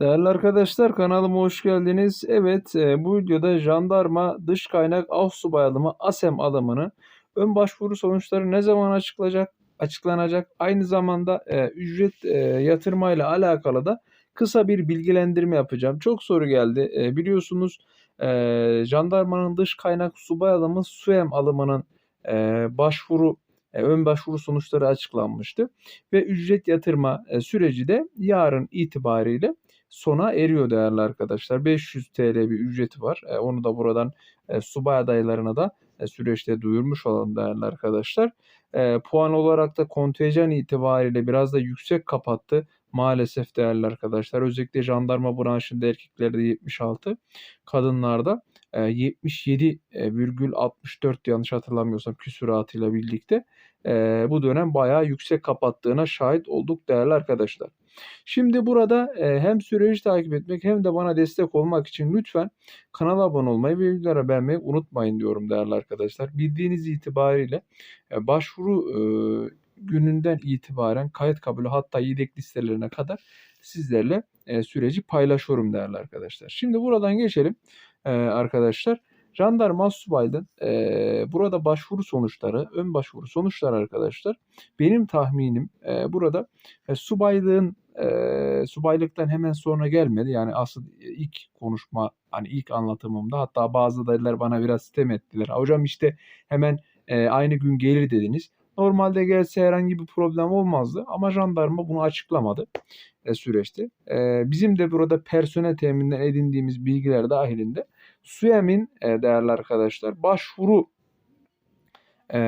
Değerli arkadaşlar kanalıma hoş geldiniz. Evet e, bu videoda jandarma dış kaynak Avsubay alımı ASEM alımını ön başvuru sonuçları ne zaman açıklanacak? açıklanacak. Aynı zamanda e, ücret e, yatırmayla alakalı da kısa bir bilgilendirme yapacağım. Çok soru geldi. E, biliyorsunuz e, jandarmanın dış kaynak subay alımı SUEM alımının e, başvuru e, ön başvuru sonuçları açıklanmıştı ve ücret yatırma e, süreci de yarın itibariyle sona eriyor değerli arkadaşlar. 500 TL bir ücreti var. E, onu da buradan e, subay adaylarına da e, süreçte duyurmuş olalım değerli arkadaşlar. E, puan olarak da kontenjan itibariyle biraz da yüksek kapattı. Maalesef değerli arkadaşlar. Özellikle jandarma branşında erkeklerde 76, kadınlarda 77,64 yanlış hatırlamıyorsam küsuratıyla birlikte bu dönem bayağı yüksek kapattığına şahit olduk değerli arkadaşlar. Şimdi burada hem süreci takip etmek hem de bana destek olmak için lütfen kanala abone olmayı ve videolara beğenmeyi unutmayın diyorum değerli arkadaşlar. Bildiğiniz itibariyle başvuru gününden itibaren kayıt kabulü hatta yedek listelerine kadar sizlerle süreci paylaşıyorum değerli arkadaşlar. Şimdi buradan geçelim e, arkadaşlar. Jandarma Subay'dan e, burada başvuru sonuçları, ön başvuru sonuçları arkadaşlar. Benim tahminim e, burada e, subaylığın e, subaylıktan hemen sonra gelmedi. Yani asıl ilk konuşma hani ilk anlatımımda hatta bazı dayılar bana biraz sitem ettiler. Hocam işte hemen e, aynı gün gelir dediniz. Normalde gelse herhangi bir problem olmazdı ama jandarma bunu açıklamadı e, süreçte. E, bizim de burada personel temininden edindiğimiz bilgiler dahilinde SUEM'in e, değerli arkadaşlar başvuru e,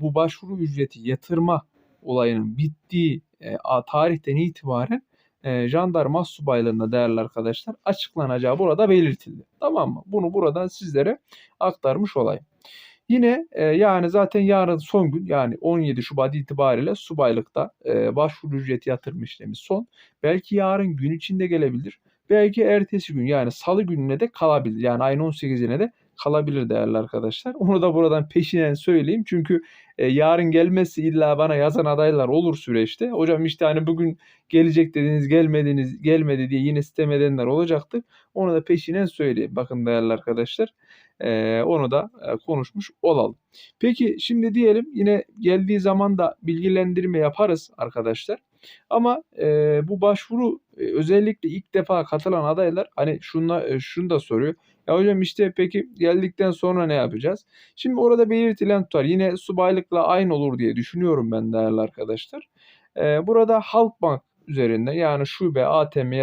bu başvuru ücreti yatırma olayının bittiği e, tarihten itibaren e, jandarma subaylarına değerli arkadaşlar açıklanacağı burada belirtildi. Tamam mı? Bunu buradan sizlere aktarmış olayım. Yine e, yani zaten yarın son gün yani 17 Şubat itibariyle subaylıkta e, başvuru ücreti yatırma işlemi son. Belki yarın gün içinde gelebilir. Belki ertesi gün yani salı gününe de kalabilir. Yani ayın 18'ine de kalabilir değerli arkadaşlar. Onu da buradan peşinen söyleyeyim. Çünkü e, yarın gelmesi illa bana yazan adaylar olur süreçte. Hocam işte hani bugün gelecek dediniz gelmediniz gelmedi diye yine sistem edenler olacaktır. Onu da peşinen söyleyeyim. Bakın değerli arkadaşlar. E, onu da e, konuşmuş olalım. Peki şimdi diyelim yine geldiği zaman da bilgilendirme yaparız arkadaşlar. Ama e, bu başvuru e, özellikle ilk defa katılan adaylar hani şunla, e, şunu da soruyor. Ya hocam işte peki geldikten sonra ne yapacağız? Şimdi orada belirtilen tutar yine subaylıkla aynı olur diye düşünüyorum ben değerli arkadaşlar. E, burada Halkbank üzerinde yani şube, ATM ya